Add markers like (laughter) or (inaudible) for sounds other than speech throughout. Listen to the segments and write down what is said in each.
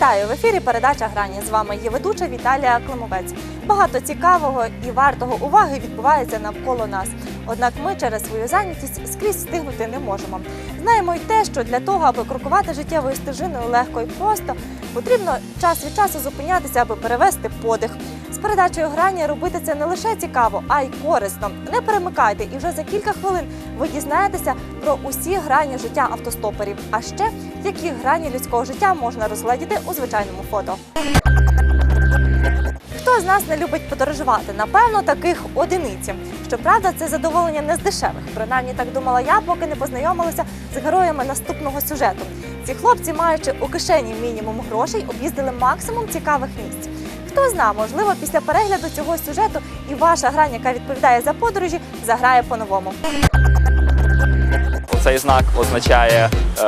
Вітаю в ефірі. Передача грані. З вами є ведуча Віталія Климовець. Багато цікавого і вартого уваги відбувається навколо нас. Однак ми через свою зайнятість скрізь встигнути не можемо. Знаємо й те, що для того, аби крокувати життєвою стежиною легко і просто, потрібно час від часу зупинятися, аби перевести подих. Передачею грані робити це не лише цікаво, а й корисно. Не перемикайте, і вже за кілька хвилин ви дізнаєтеся про усі грані життя автостоперів. А ще які грані людського життя можна розгледіти у звичайному фото. Хто з нас не любить подорожувати? Напевно, таких одиниці. Щоправда, це задоволення не з дешевих. Принаймні так думала я, поки не познайомилася з героями наступного сюжету. Ці хлопці, маючи у кишені мінімум грошей, об'їздили максимум цікавих місць. Хто зна, можливо, після перегляду цього сюжету і ваша грань, яка відповідає за подорожі, заграє по-новому. Цей знак означає е,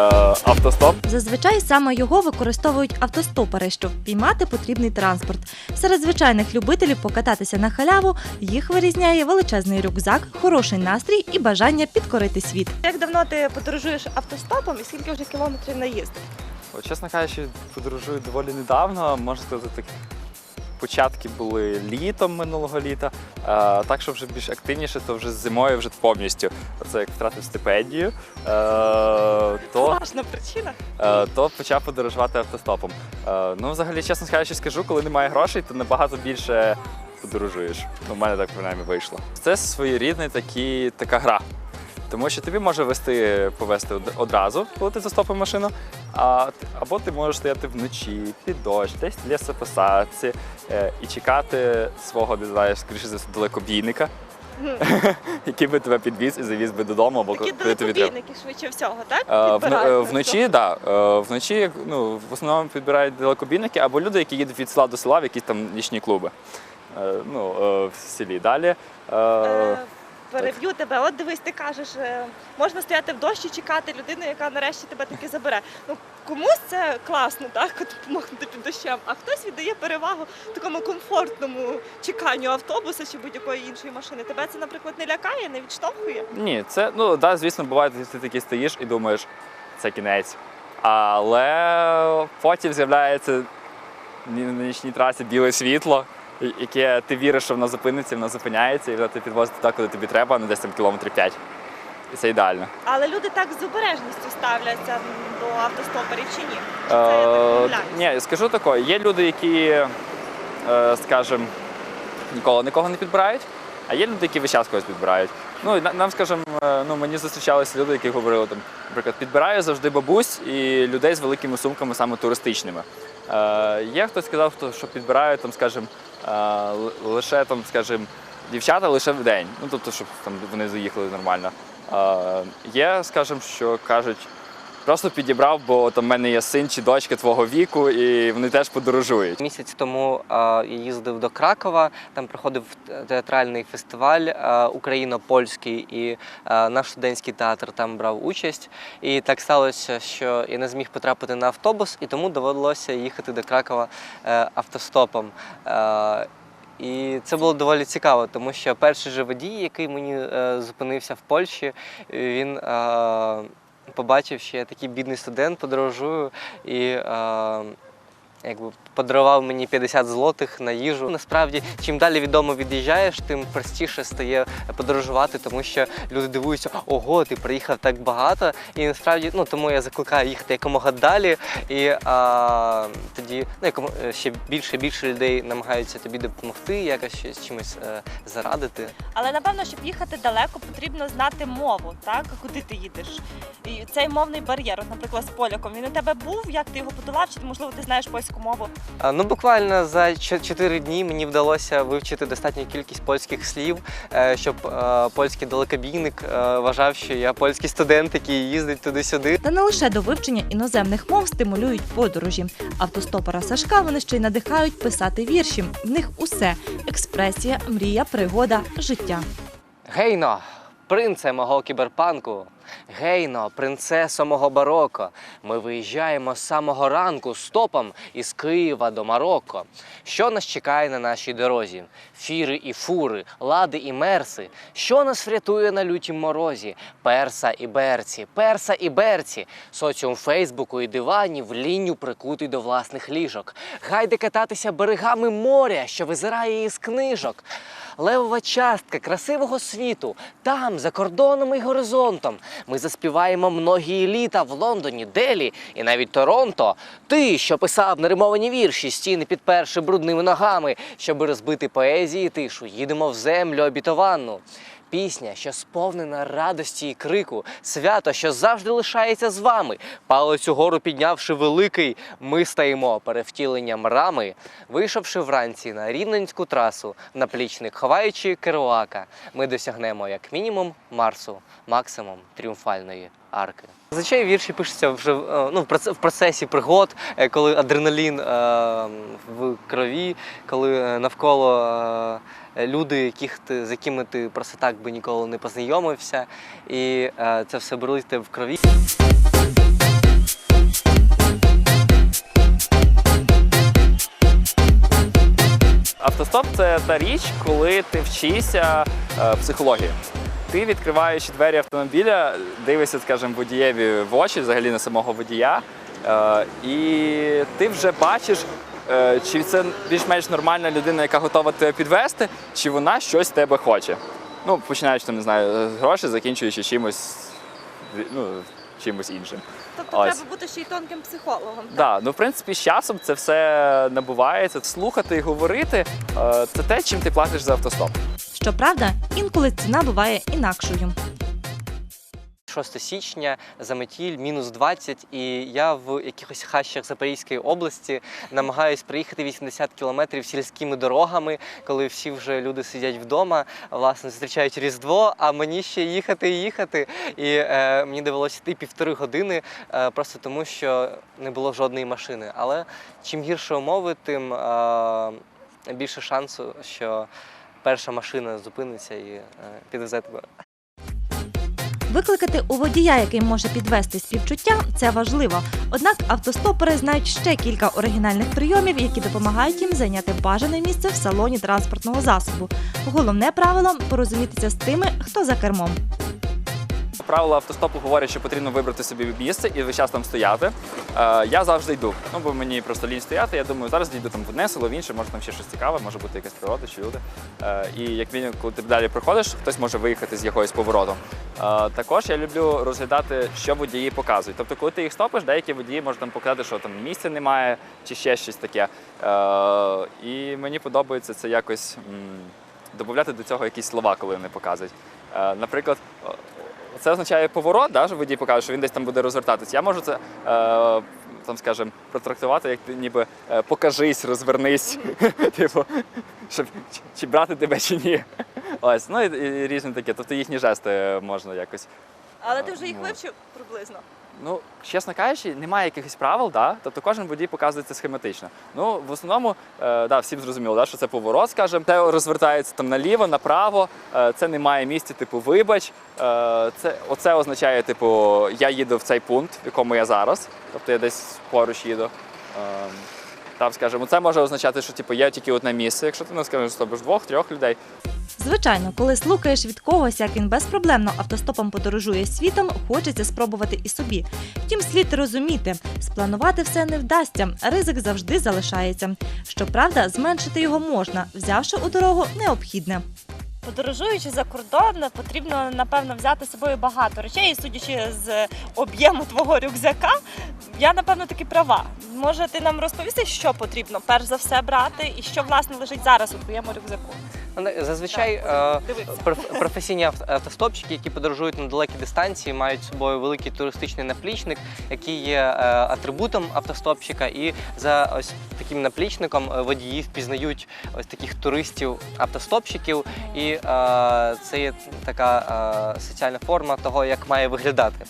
автостоп. Зазвичай саме його використовують автостопери, щоб впіймати потрібний транспорт. Серед звичайних любителів покататися на халяву їх вирізняє величезний рюкзак, хороший настрій і бажання підкорити світ. Як давно ти подорожуєш автостопом і скільки вже кілометрів наїздив? Чесно кажучи, подорожую доволі недавно. Можна сказати, так, початки були літом минулого літа. Е, так, що вже більш активніше, то вже зимою вже повністю. Це як втратив стипендію, е, то, Важна причина. е, то почав подорожувати автостопом. Ну, взагалі, чесно кажучи, скажу, коли немає грошей, то набагато більше подорожуєш. Ну, в мене так принаймні вийшло. Це своєрідний такі, така гра. Тому що тобі може вести, повести одразу, коли ти застопив машину, а, або ти можеш стояти вночі, під дощ, десь в лісопосадці е, і чекати свого, не знаю, скоріше за все, далекобійника, (laughs) який би тебе підвіз і завіз би додому, або Такі коли тобі треба. далекобійники швидше всього, так? Е, Підбирають е, Вночі, так. Да, вночі ну, в основному підбирають далекобійники або люди, які їдуть від села до села в якісь там нічні клуби. Е, Ну, е, в селі. Далі. е, Е, Переб'ю тебе, от дивись, ти кажеш, е, можна стояти в дощі, чекати людину, яка нарешті тебе таки забере. Ну комусь це класно, так, от допомогти під дощем, а хтось віддає перевагу такому комфортному чеканню автобуса чи будь-якої іншої машини. Тебе це, наприклад, не лякає, не відштовхує? Ні, це, ну, да, звісно, буває, ти таки стоїш і думаєш, це кінець. Але потім з'являється на нічній трасі біле світло, яке ти віриш, що воно зупиниться, воно зупиняється, і воно тебе підвозить туди, куди тобі треба, ну десь там кілометрів 5. І це ідеально. Але люди так з обережністю ставляться до автостоперів чи ні? Чи це я так Е, помиляюсь? Ні, скажу таке, є люди, які, е, скажімо, ніколи нікого не підбирають, а є люди, які весь час когось підбирають. Ну, і на- нам, скажімо, е, ну, мені зустрічалися люди, які говорили, там, наприклад, підбираю завжди бабусь і людей з великими сумками, саме туристичними. Е, є хтось сказав, хто- що підбирають, там, скажімо, лише там, скажімо, дівчата лише в день. Ну, тобто, щоб там вони заїхали нормально. Є, скажімо, що кажуть, Просто підібрав, бо там в мене є син чи дочка твого віку, і вони теж подорожують. Місяць тому я їздив до Кракова, там проходив театральний фестиваль україно-польський, і наш студентський театр там брав участь. І так сталося, що я не зміг потрапити на автобус, і тому довелося їхати до Кракова е, автостопом. І це було доволі цікаво, тому що перший же водій, який мені е, зупинився в Польщі, він е, побачив, що я такий бідний студент, подорожую і. Е, якби подарував мені 50 злотих на їжу. Насправді, чим далі від дому від'їжджаєш, тим простіше стає подорожувати, тому що люди дивуються, ого, ти приїхав так багато. І насправді, ну тому я закликаю їхати якомога далі. І а, тоді ну, якому ще більше і більше людей намагаються тобі допомогти, якось щось чимось е, зарадити. Але напевно, щоб їхати далеко, потрібно знати мову, так? Куди ти їдеш? І цей мовний бар'єр, от, наприклад, з поляком, він у тебе був, як ти його подолав, чи можливо ти знаєш польську мову? Ну, буквально за 4 дні мені вдалося вивчити достатню кількість польських слів, е, щоб е, польський далекобійник е, вважав, що я польський студент, який їздить туди-сюди. Та не лише до вивчення іноземних мов стимулюють подорожі. Автостопера Сашка вони ще й надихають писати вірші. В них усе експресія, мрія, пригода, життя. Гейно, принце мого кіберпанку, Гейно, принцесо мого бароко. Ми виїжджаємо з самого ранку стопом із Києва до Марокко. Що нас чекає на нашій дорозі? Фіри і фури, лади і мерси. Що нас врятує на лютім морозі? Перса і берці, перса і берці. Соціум Фейсбуку і диванів лінню прикутий до власних ліжок. Гайде кататися берегами моря, що визирає із книжок. Левова частка красивого світу, там, за кордоном і горизонтом. Ми заспіваємо многії літа в Лондоні, Делі і навіть Торонто. Ти, що писав неримовані вірші, стіни під першими брудними ногами, щоби розбити поезії тишу, їдемо в землю обітованну. Пісня, що сповнена радості і крику, свято, що завжди лишається з вами. Палець угору піднявши великий, ми стаємо перевтіленням рами, вийшовши вранці на рівненську трасу, наплічник ховаючи керуака, ми досягнемо як мінімум Марсу, максимум тріумфальної арки. Зазвичай вірші пишуться вже е, ну, в процесі пригод, е, коли адреналін е, в крові, коли е, навколо е, люди, яких ти, з якими ти просто так би ніколи не познайомився, і е, це все бурлить в крові. Автостоп це та річ, коли ти вчишся е, психології. Ти відкриваючи двері автомобіля, дивишся, скажімо, водієві в очі, взагалі на самого водія, е, і ти вже бачиш, е, чи це більш-менш нормальна людина, яка готова тебе підвести, чи вона щось тебе хоче. Ну, починаючи там, не знаю, з грошей, закінчуючи чимось, ну, чимось іншим. Тобто Ось. треба бути ще й тонким психологом. Да, ну в принципі, з часом це все набувається. Слухати і говорити е, це те, чим ти платиш за автостоп. Щоправда, інколи ціна буває інакшою. 6 січня заметіль мінус 20, і я в якихось хащах Запорізької області намагаюсь проїхати 80 кілометрів сільськими дорогами, коли всі вже люди сидять вдома, власне, зустрічають Різдво, а мені ще їхати і їхати. І е, мені довелося йти півтори години е, просто тому, що не було жодної машини. Але чим гірше умови, тим е, більше шансу, що перша машина зупиниться і е, підвезе тебе. Викликати у водія, який може підвести співчуття, це важливо. Однак автостопери знають ще кілька оригінальних прийомів, які допомагають їм зайняти бажане місце в салоні транспортного засобу. Головне правило порозумітися з тими, хто за кермом. Правила автостопу говорять, що потрібно вибрати собі місце і весь час там стояти. Е, я завжди йду. Ну бо мені просто лінь стояти. Я думаю, зараз дійду там в одне село, в інше, може там ще щось цікаве, може бути якась природа чи люди. Е, і як мінімум, коли ти далі проходиш, хтось може виїхати з якогось повороту. Е, також я люблю розглядати, що водії показують. Тобто, коли ти їх стопиш, деякі водії можуть там показати, що там місця немає чи ще щось таке. Е, і мені подобається це якось додати до цього якісь слова, коли вони показують. Е, наприклад, це означає поворот, да, що водій покаже, що він десь там буде розвертатись. Я можу це. Е, там, скажем, протрактувати, як ти ніби е, покажись, розвернись, (laughs) типу, щоб чи, брати тебе чи ні. Ось, ну і, і різне таке. Тобто їхні жести можна якось. Але ти вже їх вивчив приблизно. Ну, чесно кажучи, немає якихось правил, да? тобто кожен водій показує це схематично. Ну, в основному, е, да, всім зрозуміло, да, що це поворот, скажімо, те розвертається там наліво, направо, е, це не має місця, типу, вибач. Е, це, оце означає, типу, я їду в цей пункт, в якому я зараз, тобто я десь поруч їду. Е, там, скажімо, це може означати, що типу, є тільки одне місце, якщо ти, не ну, скажімо, стопиш двох-трьох людей, Звичайно, коли слухаєш від когось, як він безпроблемно автостопом подорожує світом, хочеться спробувати і собі. Втім, слід розуміти, спланувати все не вдасться, ризик завжди залишається. Щоправда, зменшити його можна, взявши у дорогу необхідне. Подорожуючи за кордон, потрібно напевно взяти з собою багато речей. І судячи з об'єму твого рюкзака, я напевно таки права. Може, ти нам розповісти, що потрібно перш за все брати, і що власне лежить зараз у твоєму рюкзаку? Ну, Зазвичай е, професійні автостопчики, які подорожують на далекі дистанції, мають з собою великий туристичний наплічник, який є е, атрибутом автостопчика. І за ось таким наплічником е, водії впізнають ось таких туристів-автостопщиків. І е, це є така е, соціальна форма того, як має виглядати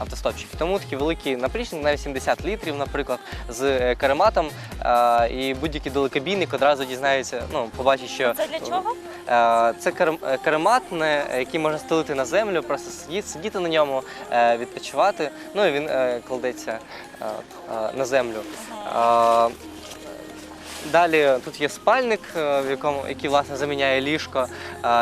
автостопчик. Тому такий великий наплічник на 80 літрів, наприклад, з карематом. е, і будь-який далекобійник одразу дізнається, ну, побачить, що Чого? Е, Це каремат, який можна стелити на землю, просто сидіти, сидіти на ньому, е, відпочивати. Ну і він е, кладеться на землю. Далі тут є спальник, в якому який власне заміняє ліжко.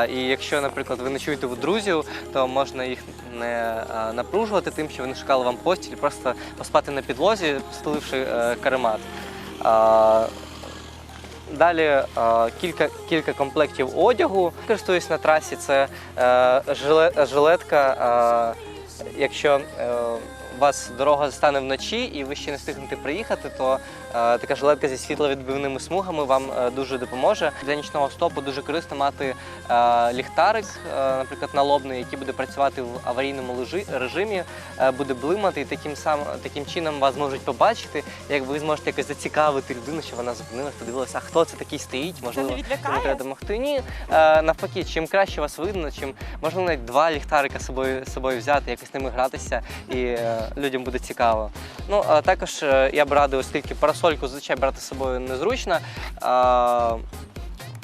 І якщо, наприклад, ви ночуєте у друзів, то можна їх не напружувати тим, що вони шукали вам постіль, просто поспати на підлозі, стеливши каремат. Далі е, кілька, кілька комплектів одягу. Користуюсь на трасі. Це е, жиле, жилетка. Е, якщо у вас дорога стане вночі і ви ще не встигнете приїхати, то така жилетка зі світловідбивними смугами вам е, дуже допоможе. Для нічного стопу дуже корисно мати е, ліхтарик, е, наприклад, налобний, який буде працювати в аварійному режимі, е, буде блимати, і таким сам таким чином вас можуть побачити. Як ви зможете якось зацікавити людину, що вона зупинилась, подивилася, а хто це такий стоїть, можливо. треба допомогти. Ні, е, навпаки, чим краще вас видно, чим можливо навіть два ліхтарика з собою, з собою взяти, якось ними гратися, і е, людям буде цікаво. Ну а також е, я б радив, оскільки парасольку зазвичай брати з собою незручно.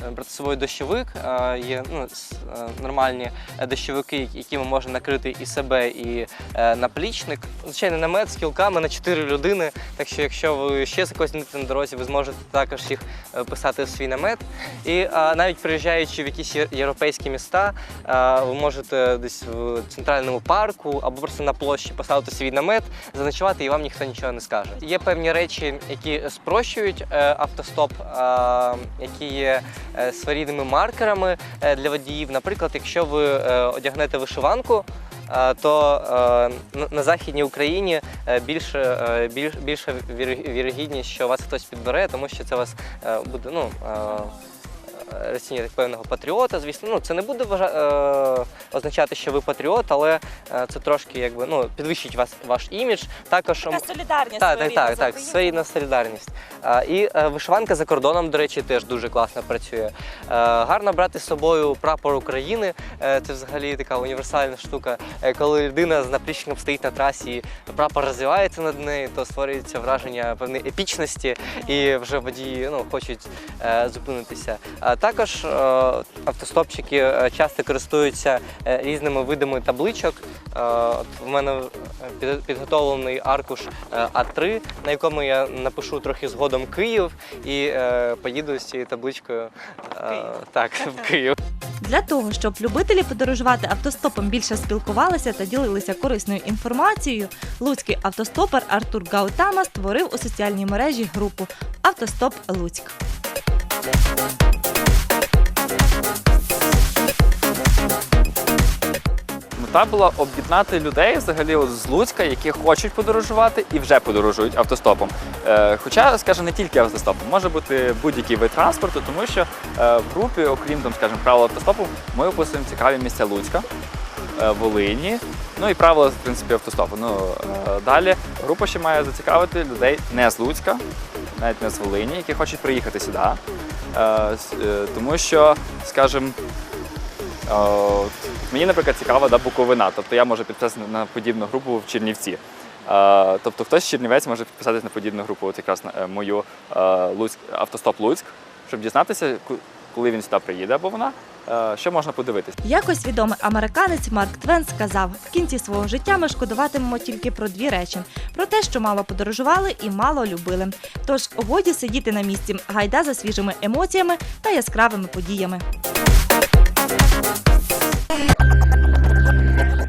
Е, собою дощовик, е, є ну, е, нормальні дощовики, якими можна накрити і себе, і наплічник. Звичайно, намет з кілками на 4 людини. Так що, якщо ви ще з якось на дорозі, ви зможете також їх писати в свій намет. І навіть приїжджаючи в якісь європейські міста, ви можете десь в центральному парку або просто на площі поставити свій намет, заночувати, і вам ніхто нічого не скаже. Є певні речі, які спрощують автостоп, які є своєрідними маркерами е, для водіїв. Наприклад, якщо ви е, одягнете вишиванку. е, То е, на- західній Україні е, більше, е, більш, більша вір- вірогідність, що вас хтось підбере, тому що це вас е, буде ну, е, як певного патріота. Звісно, ну це не буде вважа- е, означати, що ви патріот, але е, це трошки якби ну підвищить вас ваш імідж. Також Така солідарність так, так, так, так, своєрідна солідарність. І вишиванка за кордоном, до речі, теж дуже класно працює. Гарно брати з собою прапор України. Це взагалі така універсальна штука. Коли людина з наплічником стоїть на трасі, і прапор розвивається над нею, то створюється враження певної епічності, і вже водії ну, хочуть зупинитися. Також е, автостопчики е, часто користуються е, різними видами табличок. От в мене під- підготовлений аркуш е, А3, на якому я напишу трохи згодом Київ і поїду з цією табличкою Київ. так, в (laughs) Київ. Для того, щоб любителі подорожувати автостопом більше спілкувалися та ділилися корисною інформацією, луцький автостопер Артур Гаутама створив у соціальній мережі групу Автостоп Луцьк. Мета була об'єднати людей взагалі от з Луцька, які хочуть подорожувати і вже подорожують автостопом. Е, хоча, скажімо, не тільки автостопом, може бути будь-який вид транспорту, тому що е, в групі, окрім там, скажімо, правил автостопу, ми описуємо цікаві місця Луцька, е, Волині, ну і правила, в принципі, автостопу. Ну, е, далі група ще має зацікавити людей не з Луцька, навіть не з Волині, які хочуть приїхати сюди. Тому що, скажімо, Мені, наприклад, цікава да, Буковина. Тобто я можу підписатися на подібну групу в Чернівці. Е, Тобто хтось Чернівець може підписатися на подібну групу, от якраз на е, мою е, Луцьк, автостоп Луцьк, щоб дізнатися, коли він сюди приїде або вона, що можна подивитися. Якось відомий американець Марк Твен сказав: в кінці свого життя ми шкодуватимемо тільки про дві речі: про те, що мало подорожували і мало любили. Тож годі сидіти на місці, гайда за свіжими емоціями та яскравими подіями.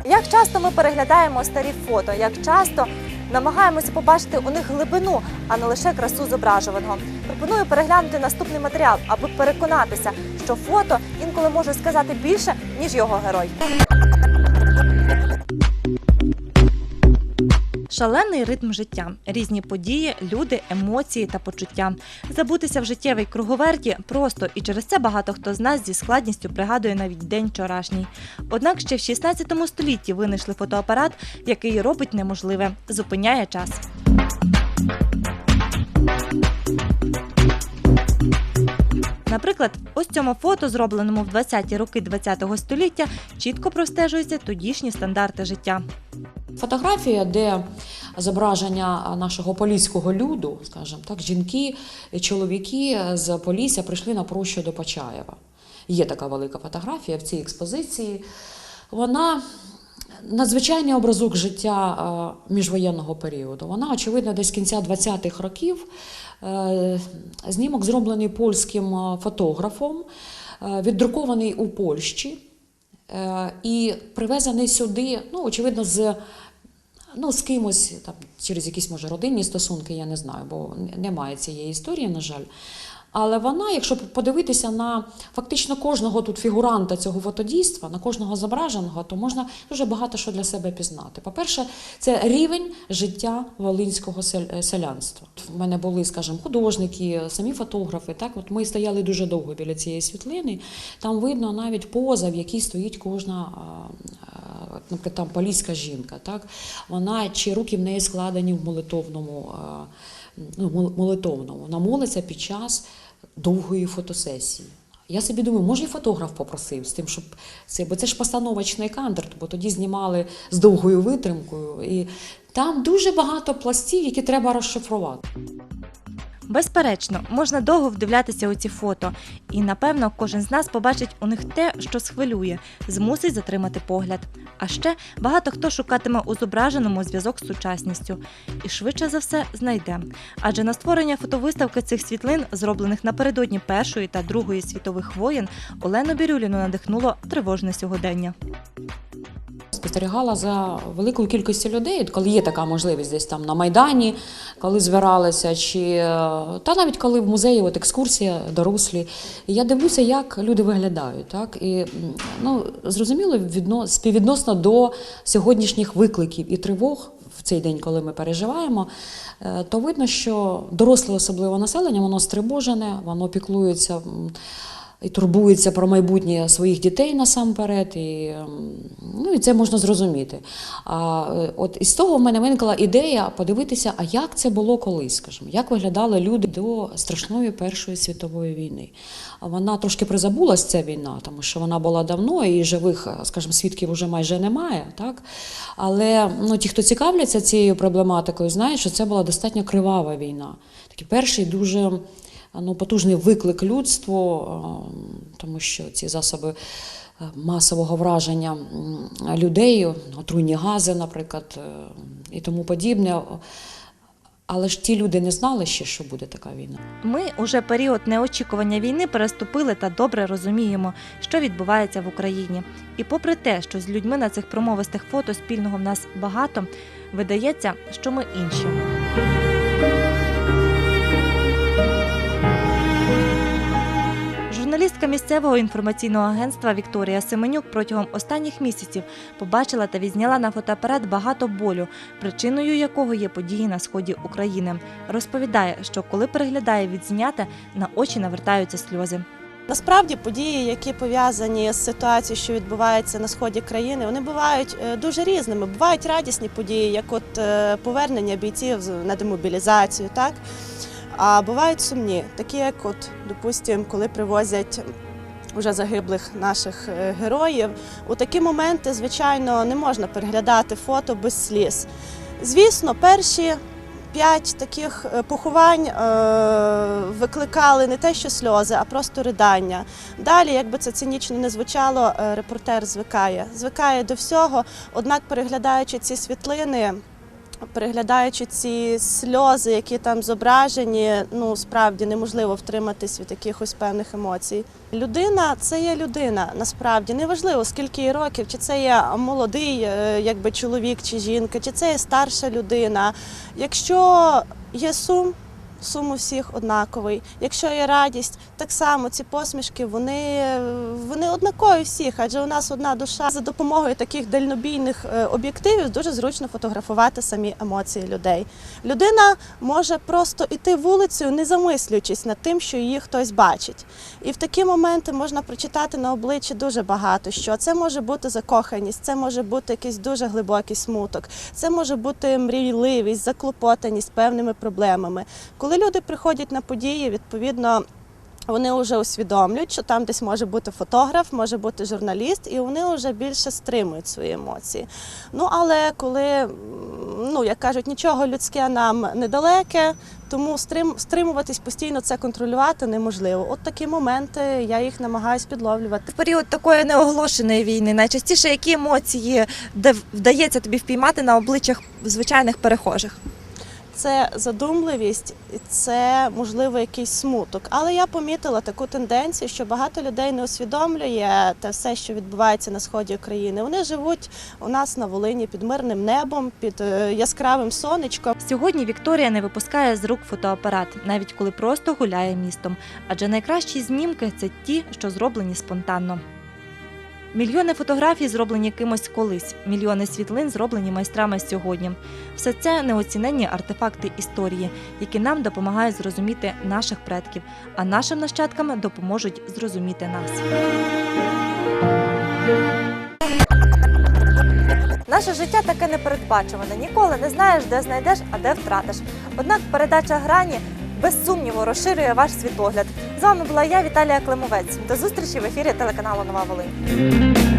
Як часто ми переглядаємо старі фото, як часто намагаємося побачити у них глибину, а не лише красу зображуваного. Пропоную переглянути наступний матеріал, аби переконатися, що фото інколи може сказати більше, ніж його герой. Шалений ритм життя, різні події, люди, емоції та почуття. Забутися в життєвій круговерті просто і через це багато хто з нас зі складністю пригадує навіть день вчорашній. Однак ще в 16 столітті винайшли фотоапарат, який робить неможливе, зупиняє час. Наприклад, ось цьому фото, зробленому в 20-ті роки ХХ століття, чітко простежуються тодішні стандарти життя. Фотографія, де зображення нашого поліського люду, скажімо так, жінки, чоловіки з Полісся прийшли на прощу до Почаєва. є така велика фотографія в цій експозиції. Вона надзвичайний образок життя е, міжвоєнного періоду. Вона, очевидно, десь кінця 20-х років. Е, Знімок зроблений польським е, фотографом, е, віддрукований у Польщі і привезений сюди, ну, очевидно, з. Ну, з кимось там через якісь може родинні стосунки, я не знаю, бо немає цієї історії, на жаль. Але вона, якщо подивитися на фактично кожного тут фігуранта цього фотодійства, на кожного зображеного, то можна дуже багато що для себе пізнати. По-перше, це рівень життя волинського сель- селянства. У мене були, скажімо, художники, самі фотографи. Так, от ми стояли дуже довго біля цієї світлини. Там видно навіть поза, в якій стоїть кожна. Наприклад, там поліська жінка, так вона чи руки в неї складені в молитовному, ну, мол- молитовному. Вона молиться під час довгої фотосесії. Я собі думаю, може, і фотограф попросив з тим, щоб це, бо це ж постановочний кадр, бо тоді знімали з довгою витримкою. І там дуже багато пластів, які треба розшифрувати. Безперечно, можна довго вдивлятися у ці фото, і напевно кожен з нас побачить у них те, що схвилює, змусить затримати погляд. А ще багато хто шукатиме у зображеному зв'язок з сучасністю і швидше за все знайде. Адже на створення фотовиставки цих світлин, зроблених напередодні Першої та Другої світових воєн, Олену Бірюліну надихнуло тривожне сьогодення. Спостерігала за великою кількістю людей, коли є така можливість десь там на Майдані, коли збиралися, чи е, та навіть коли в музеї от екскурсія дорослі. І я дивлюся, як люди виглядають. Так? І ну, зрозуміло, відно, співвідносно до сьогоднішніх викликів і тривог в цей день, коли ми переживаємо, е, то видно, що доросле особливо населення, воно стривожене, воно піклується. І турбується про майбутнє своїх дітей насамперед, і, ем, ну, і це можна зрозуміти. А е, от із того в мене виникла ідея подивитися, а як це було колись, скажімо, як виглядали люди до страшної Першої світової війни. Вона трошки призабулась ця війна, тому що вона була давно, і живих, е, скажімо, свідків вже майже немає. Так? Але ну, ті, хто цікавляться цією проблематикою, знають, що це була достатньо кривава війна. Такий перший дуже ну, потужний виклик людству, тому що ці засоби е, масового враження людей, отруйні гази, наприклад, е, і тому подібне. Але ж ті люди не знали ще, що буде така війна. Ми уже період неочікування війни переступили та добре розуміємо, що відбувається в Україні. І попри те, що з людьми на цих промовистих фото спільного в нас багато, видається, що ми інші. Журналістка місцевого інформаційного агентства Вікторія Семенюк протягом останніх місяців побачила та відзняла на фотоапарат багато болю, причиною якого є події на сході України. Розповідає, що коли переглядає відзняте, на очі навертаються сльози. Насправді події, які пов'язані з ситуацією, що відбувається на сході країни, вони бувають е, дуже різними. Бувають радісні події, як от е, повернення бійців на демобілізацію, так а бувають сумні, такі як, от, допустимо, коли привозять. Уже загиблих наших е, героїв. У такі моменти, звичайно, не можна переглядати фото без сліз. Звісно, перші п'ять таких е, поховань е, викликали не те, що сльози, а просто ридання. Далі, як би це цинічно не звучало, репортер звикає. Звикає до всього. Однак, переглядаючи ці світлини, переглядаючи ці сльози, які там зображені, ну справді неможливо втриматись від якихось певних емоцій. Людина це є людина, насправді неважливо, скільки їй років, чи це є молодий, е, якби чоловік чи жінка, чи це є старша людина. Якщо є сум, сум у всіх однаковий. Якщо є радість, так само ці посмішки вони, вони однакові всіх, адже у нас одна душа. За допомогою таких дальнобійних е, об'єктивів дуже зручно фотографувати самі емоції людей. Людина може просто йти вулицею, не замислюючись над тим, що її хтось бачить. І в такі моменти можна прочитати на обличчі дуже багато що. Це може бути закоханість, це може бути якийсь дуже глибокий смуток, це може бути мрійливість, заклопотаність певними проблемами. Коли люди приходять на події, відповідно. Вони вже усвідомлюють, що там десь може бути фотограф, може бути журналіст, і вони вже більше стримують свої емоції. Ну але коли, ну як кажуть, нічого людське нам недалеке, тому стрим, стримуватись постійно це контролювати неможливо. От такі моменти я їх намагаюсь підловлювати. В період такої неоголошеної війни найчастіше які емоції вдається тобі впіймати на обличчях звичайних перехожих? Це задумливість, це можливо якийсь смуток. Але я помітила таку тенденцію, що багато людей не усвідомлює те все, що відбувається на сході України. Вони живуть у нас на Волині під мирним небом, під е, яскравим сонечком. Сьогодні Вікторія не випускає з рук фотоапарат, навіть коли просто гуляє містом. Адже найкращі знімки це ті, що зроблені спонтанно. Мільйони фотографій зроблені кимось колись, мільйони світлин зроблені майстрами сьогодні. Все це неоціненні артефакти історії, які нам допомагають зрозуміти наших предків, а нашим нащадкам допоможуть зрозуміти нас. Наше життя таке непередбачуване. Ніколи не знаєш, де знайдеш, а де втратиш. Однак передача грані без сумніву розширює ваш світогляд. З вами була я, Віталія Климовець. До зустрічі в ефірі телеканалу Нова Волинь.